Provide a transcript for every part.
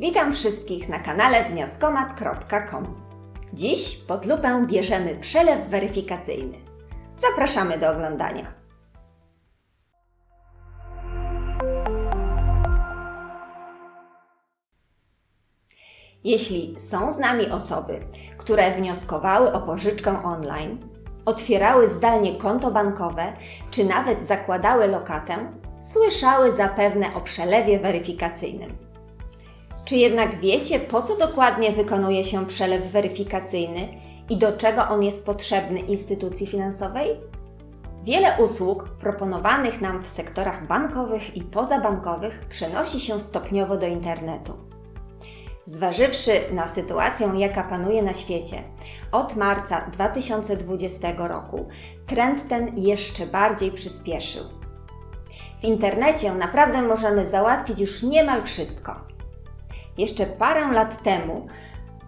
Witam wszystkich na kanale wnioskomat.com. Dziś pod lupę bierzemy przelew weryfikacyjny. Zapraszamy do oglądania. Jeśli są z nami osoby, które wnioskowały o pożyczkę online, otwierały zdalnie konto bankowe, czy nawet zakładały lokatę, słyszały zapewne o przelewie weryfikacyjnym. Czy jednak wiecie, po co dokładnie wykonuje się przelew weryfikacyjny i do czego on jest potrzebny instytucji finansowej? Wiele usług proponowanych nam w sektorach bankowych i pozabankowych przenosi się stopniowo do internetu. Zważywszy na sytuację, jaka panuje na świecie, od marca 2020 roku trend ten jeszcze bardziej przyspieszył. W internecie naprawdę możemy załatwić już niemal wszystko. Jeszcze parę lat temu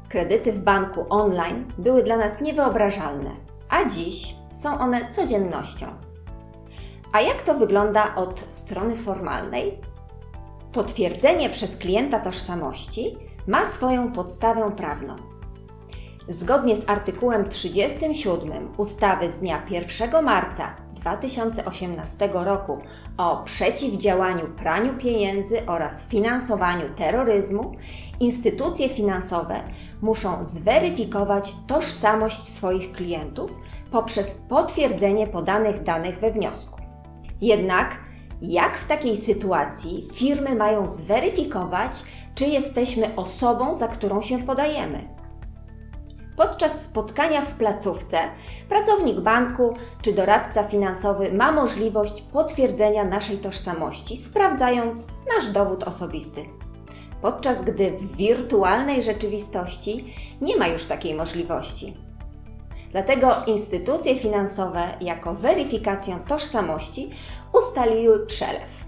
kredyty w banku online były dla nas niewyobrażalne, a dziś są one codziennością. A jak to wygląda od strony formalnej? Potwierdzenie przez klienta tożsamości ma swoją podstawę prawną. Zgodnie z artykułem 37 ustawy z dnia 1 marca 2018 roku o przeciwdziałaniu praniu pieniędzy oraz finansowaniu terroryzmu, instytucje finansowe muszą zweryfikować tożsamość swoich klientów poprzez potwierdzenie podanych danych we wniosku. Jednak jak w takiej sytuacji firmy mają zweryfikować, czy jesteśmy osobą, za którą się podajemy? Podczas spotkania w placówce pracownik banku czy doradca finansowy ma możliwość potwierdzenia naszej tożsamości, sprawdzając nasz dowód osobisty. Podczas gdy w wirtualnej rzeczywistości nie ma już takiej możliwości. Dlatego instytucje finansowe jako weryfikację tożsamości ustaliły przelew.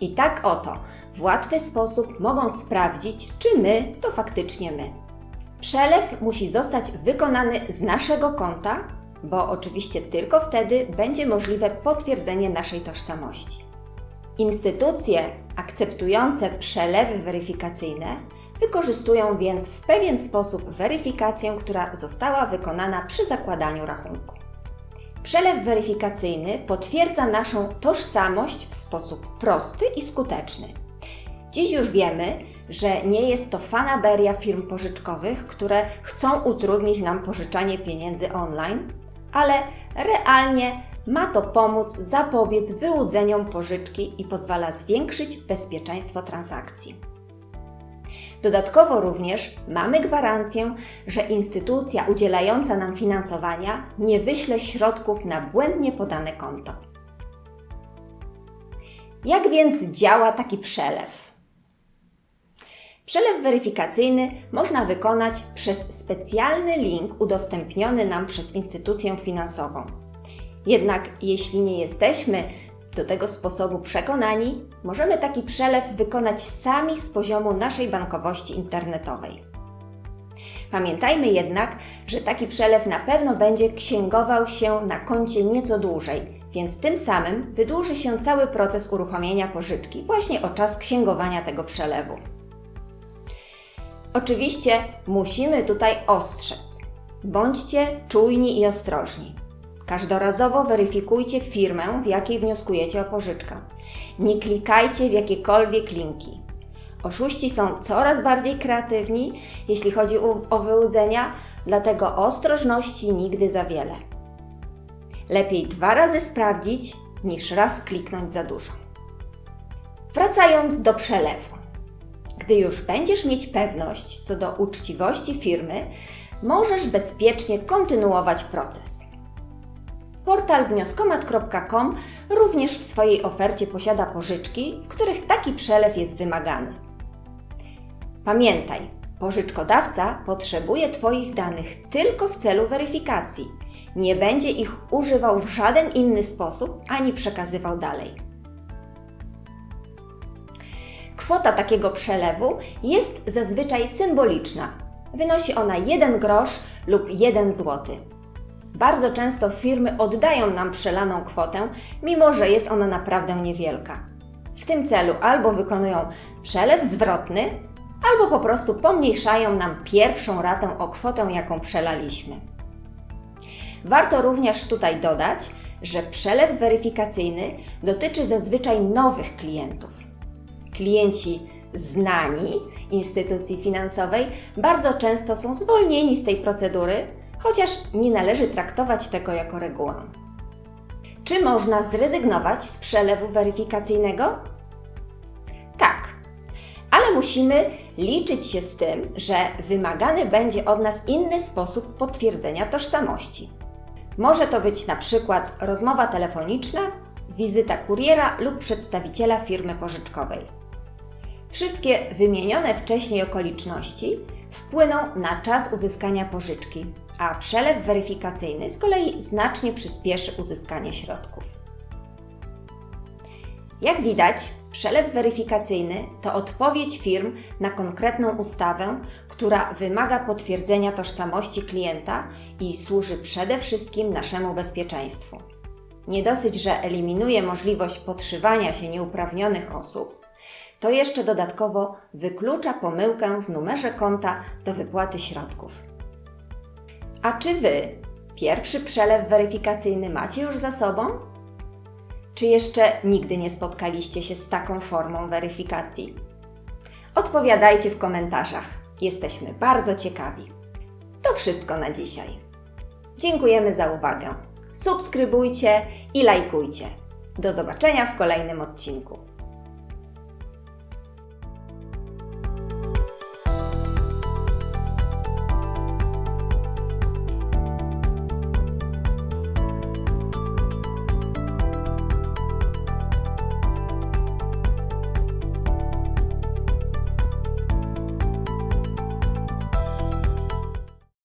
I tak oto w łatwy sposób mogą sprawdzić, czy my to faktycznie my. Przelew musi zostać wykonany z naszego konta, bo oczywiście tylko wtedy będzie możliwe potwierdzenie naszej tożsamości. Instytucje akceptujące przelewy weryfikacyjne wykorzystują więc w pewien sposób weryfikację, która została wykonana przy zakładaniu rachunku. Przelew weryfikacyjny potwierdza naszą tożsamość w sposób prosty i skuteczny. Dziś już wiemy, że nie jest to fanaberia firm pożyczkowych, które chcą utrudnić nam pożyczanie pieniędzy online, ale realnie ma to pomóc zapobiec wyłudzeniom pożyczki i pozwala zwiększyć bezpieczeństwo transakcji. Dodatkowo również mamy gwarancję, że instytucja udzielająca nam finansowania nie wyśle środków na błędnie podane konto. Jak więc działa taki przelew? Przelew weryfikacyjny można wykonać przez specjalny link udostępniony nam przez instytucję finansową. Jednak jeśli nie jesteśmy do tego sposobu przekonani, możemy taki przelew wykonać sami z poziomu naszej bankowości internetowej. Pamiętajmy jednak, że taki przelew na pewno będzie księgował się na koncie nieco dłużej, więc tym samym wydłuży się cały proces uruchomienia pożyczki właśnie o czas księgowania tego przelewu. Oczywiście musimy tutaj ostrzec. Bądźcie czujni i ostrożni. Każdorazowo weryfikujcie firmę, w jakiej wnioskujecie o pożyczkę. Nie klikajcie w jakiekolwiek linki. Oszuści są coraz bardziej kreatywni, jeśli chodzi o wyłudzenia, dlatego ostrożności nigdy za wiele. Lepiej dwa razy sprawdzić, niż raz kliknąć za dużo. Wracając do przelewu. Gdy już będziesz mieć pewność co do uczciwości firmy, możesz bezpiecznie kontynuować proces. Portal wnioskomat.com również w swojej ofercie posiada pożyczki, w których taki przelew jest wymagany. Pamiętaj, pożyczkodawca potrzebuje Twoich danych tylko w celu weryfikacji. Nie będzie ich używał w żaden inny sposób ani przekazywał dalej. Kwota takiego przelewu jest zazwyczaj symboliczna. Wynosi ona 1 grosz lub 1 zł. Bardzo często firmy oddają nam przelaną kwotę, mimo że jest ona naprawdę niewielka. W tym celu albo wykonują przelew zwrotny, albo po prostu pomniejszają nam pierwszą ratę o kwotę, jaką przelaliśmy. Warto również tutaj dodać, że przelew weryfikacyjny dotyczy zazwyczaj nowych klientów. Klienci znani instytucji finansowej bardzo często są zwolnieni z tej procedury, chociaż nie należy traktować tego jako regułę. Czy można zrezygnować z przelewu weryfikacyjnego? Tak, ale musimy liczyć się z tym, że wymagany będzie od nas inny sposób potwierdzenia tożsamości. Może to być na przykład rozmowa telefoniczna, wizyta kuriera lub przedstawiciela firmy pożyczkowej. Wszystkie wymienione wcześniej okoliczności wpłyną na czas uzyskania pożyczki, a przelew weryfikacyjny z kolei znacznie przyspieszy uzyskanie środków. Jak widać, przelew weryfikacyjny to odpowiedź firm na konkretną ustawę, która wymaga potwierdzenia tożsamości klienta i służy przede wszystkim naszemu bezpieczeństwu. Nie dosyć, że eliminuje możliwość podszywania się nieuprawnionych osób, to jeszcze dodatkowo wyklucza pomyłkę w numerze konta do wypłaty środków. A czy Wy pierwszy przelew weryfikacyjny macie już za sobą? Czy jeszcze nigdy nie spotkaliście się z taką formą weryfikacji? Odpowiadajcie w komentarzach. Jesteśmy bardzo ciekawi. To wszystko na dzisiaj. Dziękujemy za uwagę. Subskrybujcie i lajkujcie. Do zobaczenia w kolejnym odcinku.